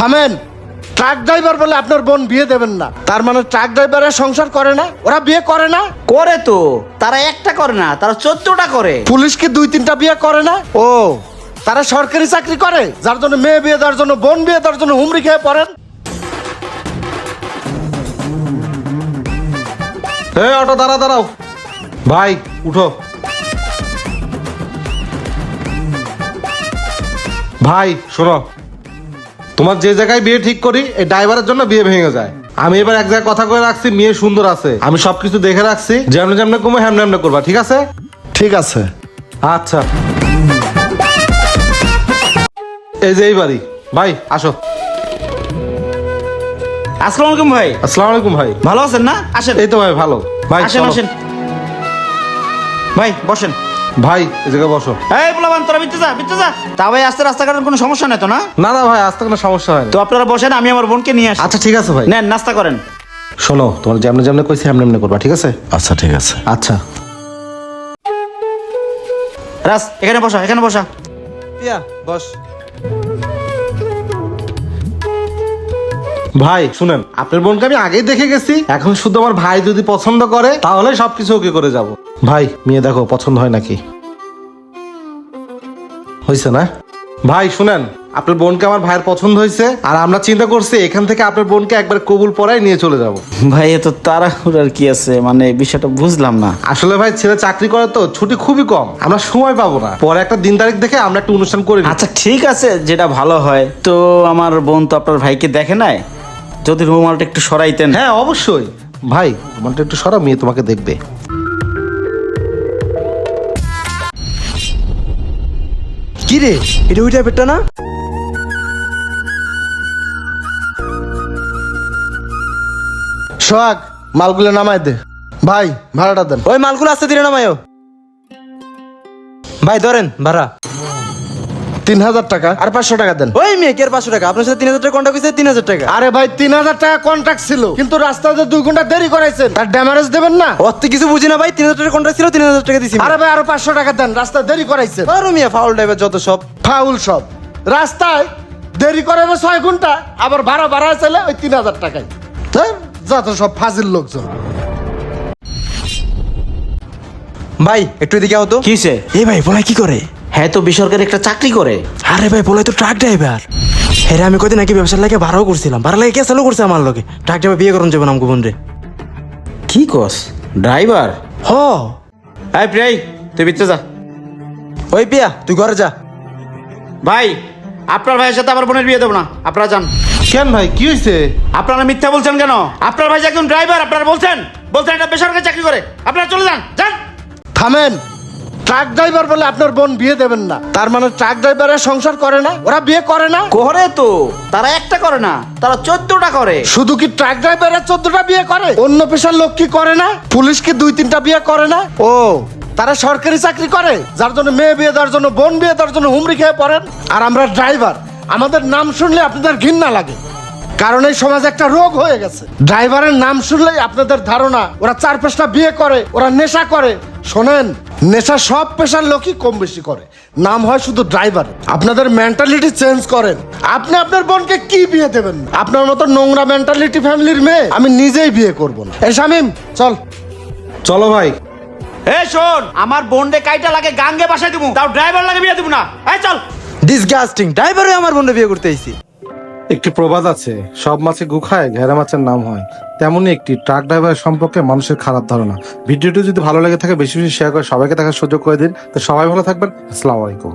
থামেন। Truck driver বলে আপনার বোন বিয়ে দেবেন না। তার মানে ট্রাক ড্রাইভারের সংসার করে না ওরা বিয়ে করে না? করে তো তারা একটা করে না তারা চোদ্দটা করে। পুলিশ কি দুই তিনটা বিয়ে করে না? ও। তারা সরকারি চাকরি করে যার জন্য মেয়ে বিয়ে দেওয়ার জন্য বোন বিয়ে দেওয়ার জন্য হুমড়ি খেয়ে পড়েন? এই অটো দাঁড়া দাঁড়াও। ভাই উঠো। ভাই শোনো। তোমার যে জায়গায় বিয়ে ঠিক করি এই ড্রাইভারের জন্য বিয়ে ভেঙে যায়। আমি এবার এক জায়গায় কথা করে রাখছি মেয়ে সুন্দর আছে। আমি সবকিছু দেখে রাখছি যেমন যেমন কমে হ্যামনে হ্যামনে করবা ঠিক আছে? ঠিক আছে। আচ্ছা। এই যে এই বাড়ি। ভাই আসো। আসসালামু আলাইকুম ভাই। আসসালামু আলাইকুম ভাই। ভালো আছেন না? আসেন। এই তো ভাই ভালো। ভাই আসেন আসেন। ভাই বসেন। ভাই এই জায়গায় বসো। এই বলাবান তোরা বিতে যা বিতে যা। তা ভাই আস্তে রাস্তাঘাটের কোনো সমস্যা নেই তো না? না না ভাই আস্তে কোনো সমস্যা হয় তো আপনারা বসেন আমি আমার বোনকে নিয়ে আসি। আচ্ছা ঠিক আছে ভাই। নেন নাস্তা করেন। শোনো তোমার যেমনে যেমনে কইছি এমনি এমনি করবা ঠিক আছে? আচ্ছা ঠিক আছে। আচ্ছা। রাস এখানে বসা এখানে বসা। বস। ভাই শুনেন আপনার বোনকে আমি আগেই দেখে গেছি। এখন শুধু আমার ভাই যদি পছন্দ করে তাহলে সবকিছু ওকে করে যাব। ভাই মেয়ে দেখো পছন্দ হয় নাকি? হয়েছে না? ভাই শুনেন আপনার বোনকে আমার ভাইয়ের পছন্দ হয়েছে আর আমরা চিন্তা করছি এখান থেকে আপনার বোনকে একবার কবুল পড়াই নিয়ে চলে যাব। ভাই এত তাড়াহুড়ার কি আছে? মানে বিষয়টা বুঝলাম না। আসলে ভাই ছেলে চাকরি করে তো ছুটি খুবই কম। আমরা সময় পাবো না। পরে একটা দিন তারিখ দেখে আমরা একটা অনুষ্ঠান করি আচ্ছা ঠিক আছে যেটা ভালো হয়। তো আমার বোন তো আপনার ভাইকে দেখে নাই? যদি রুমালটা একটু সরাইতেন। হ্যাঁ অবশ্যই। ভাই তোমারটা একটু সরা মেয়ে তোমাকে দেখবে। কি রে এটা ওই টাইপেরটা না? সোহাগ মালগুলো নামায় দে। ভাই ভাড়াটা দেন। ওই মালগুলো আসতে দিলে না মায়ো ভাই ধরেন ভাড়া। তিন হাজার টাকা। আর পাঁচশো টাকা দেন। ওই মেয়ে কে পাঁচশো টাকা? আপনার সাথে তিন হাজার টাকা কন্ট্যাক্ট হয়েছে তিন হাজার টাকা। আরে ভাই তিন হাজার টাকা কন্ট্রাক্ট ছিল কিন্তু রাস্তাতে দুই ঘণ্টা দেরি করাইছেন তার ড্যামারেজ দেবেন না? কিছু বুঝি না ভাই তিন হাজার টাকা কন্ট্রাক্ট ছিল তিন হাজার টাকা দিছি। আরে ভাই আরও পাঁচশো টাকা দেন রাস্তা দেরি করাইছেন। আরও মিয়া ফাউল ড্রাইভার যত সব। ফাউল সব। রাস্তায় দেরি করাবে ছয় ঘণ্টা আবার ভাড়া ভাড়া চাইলে ওই তিন হাজার টাকায় যত সব ফাজিল লোকজন। ভাই একটু এদিকে আও তো। কিসে এই ভাই বলাই কি করে? হ্যাঁ তো বেসরকারি একটা চাকরি করে। আরে ভাই বলাই তো ট্রাক ড্রাইভার হ্যাঁ আমি কদিন আগে ব্যবসার লাগে ভাড়াও করছিলাম। ভাড়া লাগে ক্যাসালও করছে আমার লগে? ট্রাক ড্রাইভার বিয়ে করুন যাবেন আমাকে বোন রে কি কস? ড্রাইভার হ। এই প্রিয়াই তুই বিতে যা। ওই পিয়া তুই ঘরে যা। ভাই আপনার ভাইয়ের সাথে আমার বোনের বিয়ে দেবো না। আপনারা যান। কেন ভাই কি হয়েছে আপনারা মিথ্যা বলছেন কেন? আপনার ভাই একজন ড্রাইভার আপনারা বলছেন? বলছেন এটা বেসরকারি চাকরি করে। আপনারা চলে যান যান। থামেন। ট্রাক ড্রাইভার বলে আপনার বোন বিয়ে দেবেন না। তার মানে ট্রাক ড্রাইভারের সংসার করে না? ওরা বিয়ে করে না? করে তো। তারা একটা করে না তারা চোদ্দটা করে। শুধু কি ট্রাক ড্রাইভারের চোদ্দটা বিয়ে করে? অন্য পেশার লোক কি করে না? পুলিশ কি দুই তিনটা বিয়ে করে না? ও তারা সরকারি চাকরি করে যার জন্য মেয়ে বিয়ে দেওয়ার জন্য বোন বিয়ে দেওয়ার জন্য হুমড়ি খেয়ে পড়েন। আর আমরা ড্রাইভার আমাদের নাম শুনলে আপনাদের ঘৃণা লাগে। কারণ এই সমাজে একটা রোগ হয়ে গেছে। ড্রাইভারের নাম শুনলেই আপনাদের ধারণা ওরা চার পেশা বিয়ে করে ওরা নেশা করে। শোনেন নেশা সব পেশার লোকই কম বেশি করে। নাম হয় শুধু ড্রাইভার আপনাদের মেন্টালিটি চেঞ্জ করেন। আপনি আপনার বোনকে কি বিয়ে দেবেন? আপনার মতো নোংরা মেন্টালিটি ফ্যামিলির মেয়ে আমি নিজেই বিয়ে করব না। এই শামিম চল। চলো ভাই। এ শোন আমার বোনডে কাইটা লাগে গাঙ্গে বাসায় দিব তাও ড্রাইভার লাগে বিয়ে দিব না। এই চল। ডিসগাস্টিং ড্রাইভারই আমার বোনরে বিয়ে করতে আইছি। একটি প্রবাদ আছে সব মাছে গু খায় ঘেরা মাছের নাম হয়। তেমনই একটি ট্রাক ড্রাইভার সম্পর্কে মানুষের খারাপ ধারণা। ভিডিওটি যদি ভালো লেগে থাকে, বেশি বেশি শেয়ার করে সবাইকে দেখার সুযোগ করে দিন। তো সবাই ভালো থাকবেন। আসসালামু আলাইকুম।